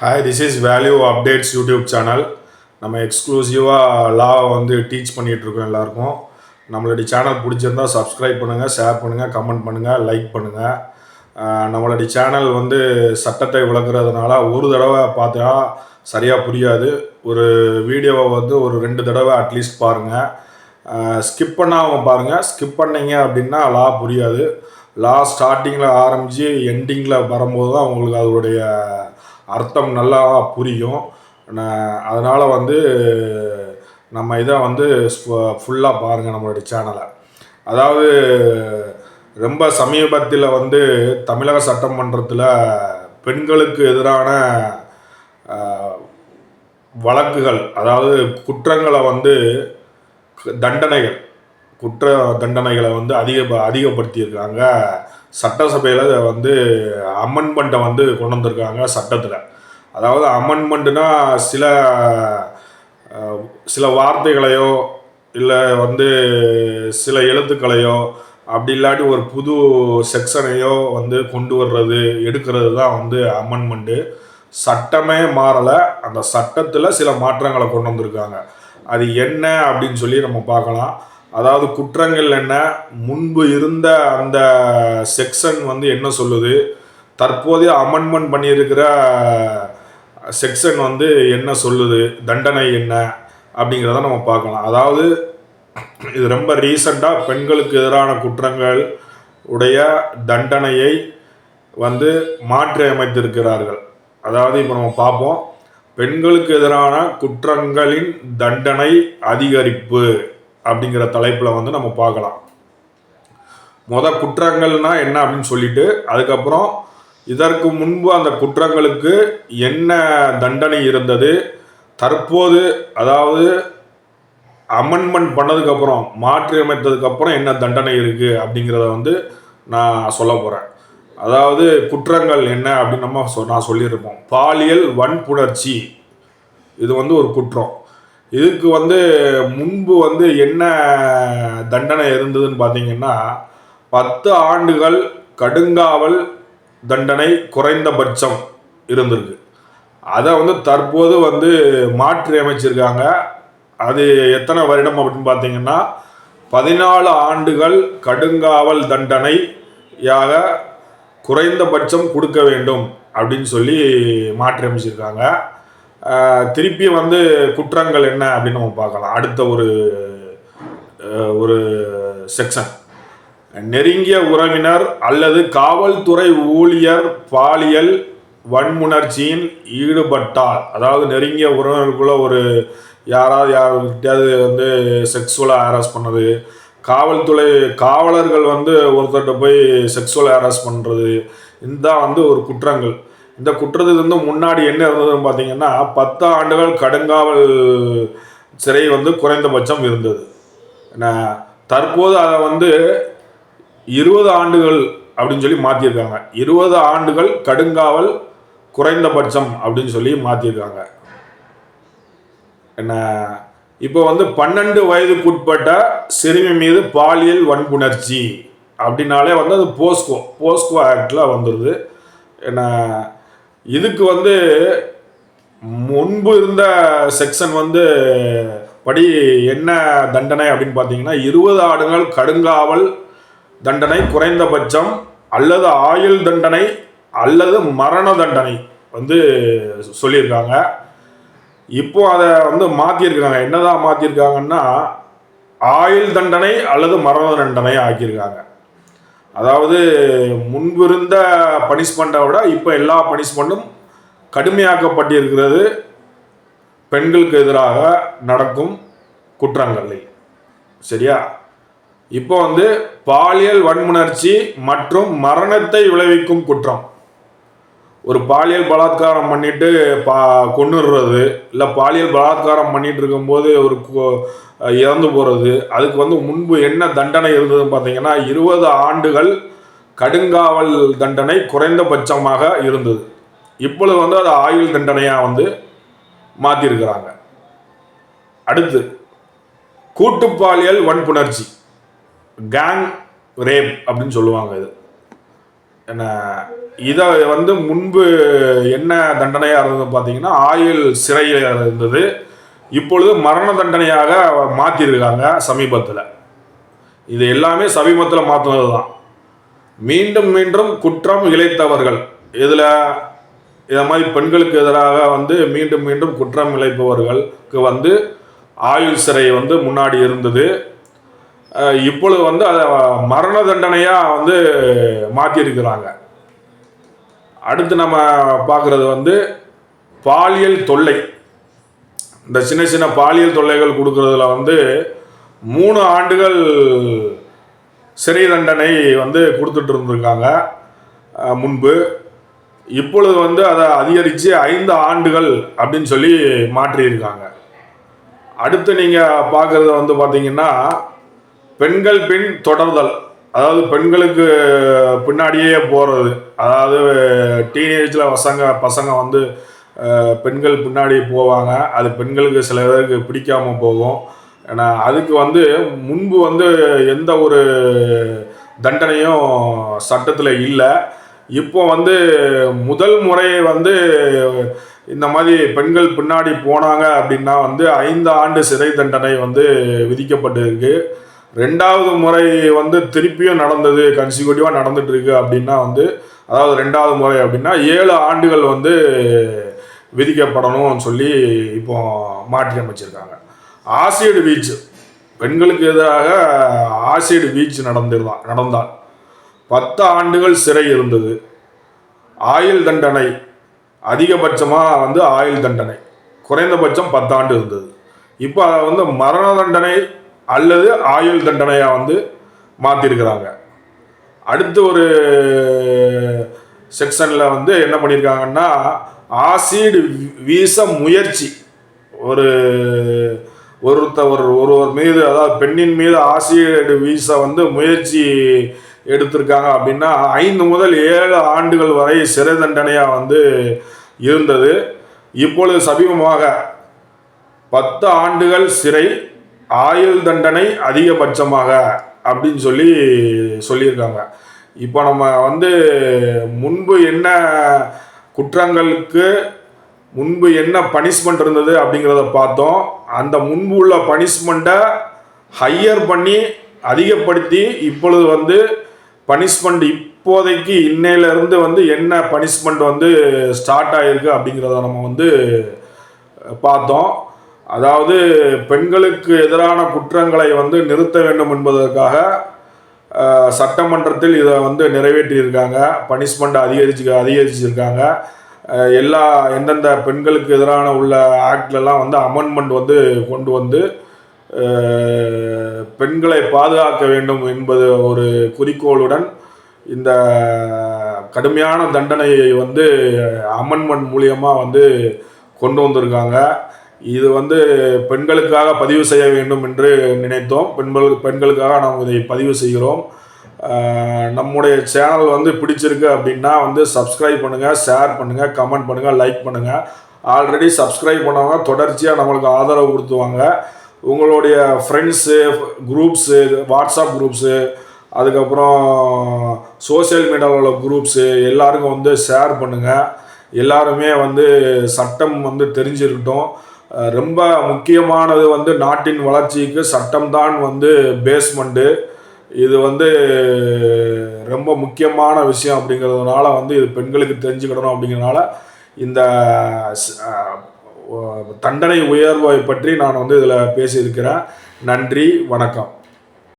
Hi this is value updates YouTube channel நம்ம எக்ஸ்க்ளூசிவாக லா வந்து டீச் பண்ணிகிட்ருக்கோம் எல்லாருக்கும். நம்மளுடைய சேனல் பிடிச்சிருந்தா சப்ஸ்கிரைப் பண்ணுங்கள் ஷேர் பண்ணுங்கள் கமெண்ட் பண்ணுங்கள் லைக் பண்ணுங்கள் நம்மளுடைய சேனல் வந்து சட்டத்தை விளக்குறதுனால ஒரு தடவை பார்த்தா சரியாக புரியாது. ஒரு வீடியோவை வந்து ஒரு ரெண்டு தடவை அட்லீஸ்ட் பாருங்கள் ஸ்கிப் பண்ணாமல் பாருங்கள் ஸ்கிப் பண்ணீங்க அப்படின்னா லா புரியாது. லா ஸ்டார்டிங்கில் ஆரம்பித்து எண்டிங்கில் வரும்போது தான் உங்களுக்கு அதோடைய அர்த்தம் நல்லா புரியும். அதனால் வந்து நம்ம இதை வந்து ஃபுல்லாக பாருங்கள் நம்மளுடைய சேனலை. அதாவது ரொம்ப சமீபத்தில் வந்து தமிழக சட்டமன்றத்தில் பெண்களுக்கு எதிரான வழக்குகள் அதாவது குற்றங்களை வந்து தண்டனைகள் குற்ற தண்டனைகளை வந்து அதிக அதிகப்படுத்தியிருக்காங்க. சட்டசபையில் வந்து அமெண்ட்மெண்ட்டை வந்து கொண்டு வந்திருக்காங்க சட்டத்தில். அதாவது அமெண்ட்மெண்ட்டுனா சில சில வார்த்தைகளையோ இல்லை வந்து சில எழுத்துக்களையோ அப்படி இல்லாட்டி ஒரு புது செக்ஷனையோ வந்து கொண்டு வர்றது எடுக்கிறது தான் வந்து அமெண்ட்மெண்ட்டு சட்டமே மாறலை. அந்த சட்டத்தில் சில மாற்றங்களை கொண்டு வந்திருக்காங்க. அது என்ன அப்படின்னு சொல்லி நம்ம பார்க்கலாம். அதாவது குற்றங்கள் என்ன? முன்பு இருந்த அந்த செக்ஷன் வந்து என்ன சொல்லுது? தற்போதைய அமெண்ட்மெண்ட் பண்ணியிருக்கிற செக்ஷன் வந்து என்ன சொல்லுது? தண்டனை என்ன? அப்படிங்கிறத நம்ம பார்க்கலாம். அதாவது இது ரொம்ப ரீசண்டாக பெண்களுக்கு எதிரான குற்றங்கள் உடைய தண்டனையை வந்து மாற்றி அமைத்திருக்கிறார்கள். அதாவது இப்போ நம்ம பார்ப்போம். பெண்களுக்கு எதிரான குற்றங்களின் தண்டனை அதிகரிப்பு. அப்படிங்கிற தலைப்பில் வந்து நம்ம பார்க்கலாம். முத குற்றங்கள்னா என்ன அப்படின்னு சொல்லிட்டு அதுக்கப்புறம் இதற்கு முன்பு அந்த குற்றங்களுக்கு என்ன தண்டனை இருந்தது தற்போது அதாவது அமெண்ட்மெண்ட் பண்ணதுக்கப்புறம் மாற்றியமைத்ததுக்கப்புறம் என்ன தண்டனை இருக்குது அப்படிங்கிறத வந்து நான் சொல்ல போகிறேன் அதாவது குற்றங்கள் என்ன அப்படின்னு நம்ம சொ நான் சொல்லியிருப்போம். பாலியல் வன்புணர்ச்சி. இது வந்து ஒரு குற்றம். இதுக்கு வந்து முன்பு வந்து என்ன தண்டனை இருந்ததுன்னு பார்த்தீங்கன்னா பத்து ஆண்டுகள் கடுங்காவல் தண்டனை குறைந்தபட்சம் இருந்திருக்கு. அதை வந்து தற்போது வந்து மாற்றி அமைச்சிருக்காங்க. அது எத்தனை வருடம் அப்படின்னு பார்த்தீங்கன்னா பதினாலு ஆண்டுகள் கடுங்காவல் தண்டனையாக குறைந்தபட்சம் கொடுக்க வேண்டும் அப்படின்னு சொல்லி மாற்றி அமைச்சிருக்காங்க. திருப்பி வந்து குற்றங்கள் என்ன அப்படின்னு நம்ம பார்க்கலாம். அடுத்த ஒரு ஒரு செக்ஷன் நெருங்கிய உறவினர் அல்லது காவல்துறை ஊழியர் பாலியல் வன்முணர்ச்சியில் ஈடுபட்டால் அதாவது நெருங்கிய உறவினருக்குள்ள ஒரு யாராவது யார்கிட்டயாவது வந்து செக்ஸுவலாக ஹாரஸ் பண்ணது. காவல்துறை காவலர்கள் வந்து ஒருத்தர்கிட்ட போய் செக்ஸுவல் ஹாரஸ் பண்ணுறது இந்த வந்து ஒரு குற்றங்கள். இந்த குற்றத்துக்கு வந்து முன்னாடி என்ன இருந்ததுன்னு பார்த்தீங்கன்னா பத்து ஆண்டுகள் கடுங்காவல் சிறை வந்து குறைந்தபட்சம் இருந்தது. என்ன தற்போது அதை வந்து இருபது ஆண்டுகள் அப்படின்னு சொல்லி மாற்றியிருக்காங்க இருபது ஆண்டுகள் கடுங்காவல் குறைந்தபட்சம் அப்படின்னு சொல்லி மாற்றியிருக்காங்க என்ன இப்போ வந்து பன்னெண்டு வயதுக்குட்பட்ட சிறுமி மீது பாலியல் வன்புணர்ச்சி அப்படின்னாலே வந்து அது போஸ்கோ போஸ்கோ ஆக்டில் வந்துடுது என்ன இதுக்கு வந்து முன்பு இருந்த செக்ஷன் வந்து படி என்ன தண்டனை அப்படின்னு பார்த்தீங்கன்னா இருபது ஆண்டுகள் கடுங்காவல் தண்டனை குறைந்தபட்சம் அல்லது ஆயுள் தண்டனை அல்லது மரண தண்டனை வந்து சொல்லியிருக்காங்க. இப்போ அதை வந்து மாற்றியிருக்காங்க என்னதான் மாற்றிருக்காங்கன்னா ஆயுள் தண்டனை அல்லது மரண தண்டனை ஆக்கியிருக்காங்க. அதாவது முன்பு இருந்த பனிஷ்மெண்ட்டை விட இப்போ எல்லா பனிஷ்மெண்ட்டும் கடுமையாக்கப்பட்டிருக்கிறது. பெண்களுக்கு எதிராக நடக்கும் குற்றங்களை. சரியா? இப்போ வந்து பாலியல் வன்முணர்ச்சி மற்றும் மரணத்தை விளைவிக்கும் குற்றம். ஒரு பாலியல் பலாத்காரம் பண்ணிட்டு பா கொண்டுடுறது இல்லை பாலியல் பலாத்காரம் பண்ணிட்டு இருக்கும்போது ஒரு இறந்து போகிறது அதுக்கு வந்து முன்பு என்ன தண்டனை இருந்ததுன்னு பார்த்தீங்கன்னா இருபது ஆண்டுகள் கடுங்காவல் தண்டனை குறைந்தபட்சமாக இருந்தது. இப்பொழுது வந்து அது ஆயுள் தண்டனையாக வந்து மாற்றிருக்கிறாங்க அடுத்து கூட்டுப்பாலியல் வன்புணர்ச்சி கேங் ரேப் அப்படின்னு சொல்லுவாங்க இது. இதை வந்து முன்பு என்ன தண்டனையாக இருந்தது பார்த்தீங்கன்னா ஆயுள் சிறையில் இருந்தது. இப்பொழுது மரண தண்டனையாக மாற்றிருக்காங்க சமீபத்தில். இது எல்லாமே சமீபத்தில் மாற்றினது தான் மீண்டும் மீண்டும் குற்றம் இழைத்தவர்கள். இதில் இதை மாதிரி பெண்களுக்கு எதிராக வந்து மீண்டும் மீண்டும் குற்றம் இழைப்பவர்களுக்கு வந்து ஆயுள் சிறை வந்து முன்னாடி இருந்தது. இப்பொழுது வந்து அதை மரண தண்டனையாக வந்து மாற்றியிருக்கிறாங்க. அடுத்து நம்ம பார்க்குறது வந்து பாலியல் தொல்லை. இந்த சின்ன சின்ன பாலியல் தொல்லைகள் கொடுக்குறதுல வந்து மூணு ஆண்டுகள் சிறை தண்டனை வந்து கொடுத்துட்டு இருந்திருக்காங்க முன்பு. இப்பொழுது வந்து அதை அதிகரித்து ஐந்து ஆண்டுகள் அப்படின்னு சொல்லி மாற்றியிருக்காங்க. அடுத்து நீங்கள் பார்க்குறது வந்து பார்த்தீங்கன்னா பெண்கள் பின் தொடர்தல். அதாவது பெண்களுக்கு பின்னாடியே போகிறது அதாவது டீனேஜில் பசங்க பசங்க வந்து பெண்கள் பின்னாடி போவாங்க. அது பெண்களுக்கு சில பேருக்கு பிடிக்காமல் போகும். ஏன்னா அதுக்கு வந்து முன்பு வந்து எந்த ஒரு தண்டனையும் சட்டத்தில் இல்லை. இப்போ வந்து முதல் முறை வந்து இந்த மாதிரி பெண்கள் பின்னாடி போனாங்க அப்படின்னா வந்து ஐந்து ஆண்டு சிறை தண்டனை வந்து விதிக்கப்பட்டிருக்கு. ரெண்டாவது முறை வந்து திருப்பியும் நடந்தது கன்சிக்யூட்டிவாக நடந்துட்டு இருக்கு அப்படின்னா வந்து அதாவது ரெண்டாவது முறை அப்படின்னா ஏழு ஆண்டுகள் வந்து விதிக்கப்படணும்னு சொல்லி இப்போ மாற்றி அமைச்சிருக்காங்க. ஆசிட் வீச்சு. பெண்களுக்கு எதிராக ஆசிட் வீச்சு நடந்திருந்தான் நடந்தால். பத்து ஆண்டுகள் சிறை இருந்தது. ஆயுள் தண்டனை. அதிகபட்சமாக வந்து ஆயுள் தண்டனை. குறைந்தபட்சம் பத்தாண்டு இருந்தது. இப்போ அதை வந்து மரண தண்டனை அல்லது ஆயுள் தண்டனையாக வந்து மாற்றிருக்கிறாங்க அடுத்து ஒரு செக்ஷனில் வந்து என்ன பண்ணியிருக்காங்கன்னா ஆசிட் வீச முயற்சி. ஒரு ஒருத்தர் ஒரு ஒருவர் மீது அதாவது பெண்ணின் மீது ஆசிட் வீச வந்து முயற்சி எடுத்திருக்காங்க அப்படின்னா ஐந்து முதல் ஏழு ஆண்டுகள் வரை சிறை தண்டனையாக வந்து இருந்தது. இப்பொழுது சமீபமாக பத்து ஆண்டுகள் சிறை ஆயுள் தண்டனை அதிகபட்சமாக அப்படின்னு சொல்லி சொல்லியிருக்காங்க. இப்போ நம்ம வந்து முன்பு என்ன குற்றங்களுக்கு முன்பு என்ன பனிஷ்மெண்ட் இருந்தது அப்படிங்கிறத பார்த்தோம். அந்த முன்பு உள்ள பனிஷ்மெண்ட்டை ஹையர் பண்ணி அதிகப்படுத்தி இப்பொழுது வந்து பனிஷ்மெண்ட் இப்போதைக்கு இன்னையிலேருந்து வந்து என்ன பனிஷ்மெண்ட் வந்து ஸ்டார்ட் ஆகிருக்கு அப்படிங்கிறத நம்ம வந்து பார்த்தோம். அதாவது பெண்களுக்கு எதிரான குற்றங்களை வந்து நிறுத்த வேண்டும் என்பதற்காக சட்டமன்றத்தில் இதை வந்து நிறைவேற்றியிருக்காங்க. பனிஷ்மெண்ட் அதிகரிச்சு அதிகரிச்சிருக்காங்க. எல்லா எந்தெந்த பெண்களுக்கு எதிரான உள்ள ஆக்ட்லலாம் வந்து அமெண்ட்மெண்ட் வந்து கொண்டு வந்து பெண்களை பாதுகாக்க வேண்டும் என்பது ஒரு குறிக்கோளுடன் இந்த கடுமையான தண்டனையை வந்து அமெண்ட்மெண்ட் மூலியமாக வந்து கொண்டு வந்திருக்காங்க. இது வந்து பெண்களுக்காக பதிவு செய்ய வேண்டும் என்று நினைத்தோம். பெண்கள் பெண்களுக்காக நாம் இதை பதிவு செய்கிறோம். நம்முடைய சேனல் வந்து பிடிச்சிருக்கு அப்படின்னா வந்து சப்ஸ்கிரைப் பண்ணுங்கள் ஷேர் பண்ணுங்கள் கமெண்ட் பண்ணுங்கள் லைக் பண்ணுங்கள் ஆல்ரெடி சப்ஸ்கிரைப் பண்ணவங்க தொடர்ச்சியாக நம்மளுக்கு ஆதரவு கொடுத்துவாங்க உங்களுடைய ஃப்ரெண்ட்ஸு குரூப்ஸு வாட்ஸ்அப் குரூப்ஸு அதுக்கப்புறம் சோஷியல் மீடியாவில் உள்ள குரூப்ஸு எல்லாருக்கும் வந்து ஷேர் பண்ணுங்கள் எல்லாருமே வந்து சட்டம் வந்து தெரிஞ்சிருக்கட்டும். ரொம்ப முக்கியமானது வந்து நாட்டின் வளர்ச்சிக்கு சட்டம்தான் வந்து பேஸ்மெண்ட்டு இது வந்து ரொம்ப முக்கியமான விஷயம் அப்படிங்கிறதுனால வந்து இது பெண்களுக்கு தெரிஞ்சுக்கிடணும் அப்படிங்கிறனால இந்த தண்டனை உயர்வை பற்றி நான் வந்து இதில் பேசியிருக்கிறேன். நன்றி வணக்கம்.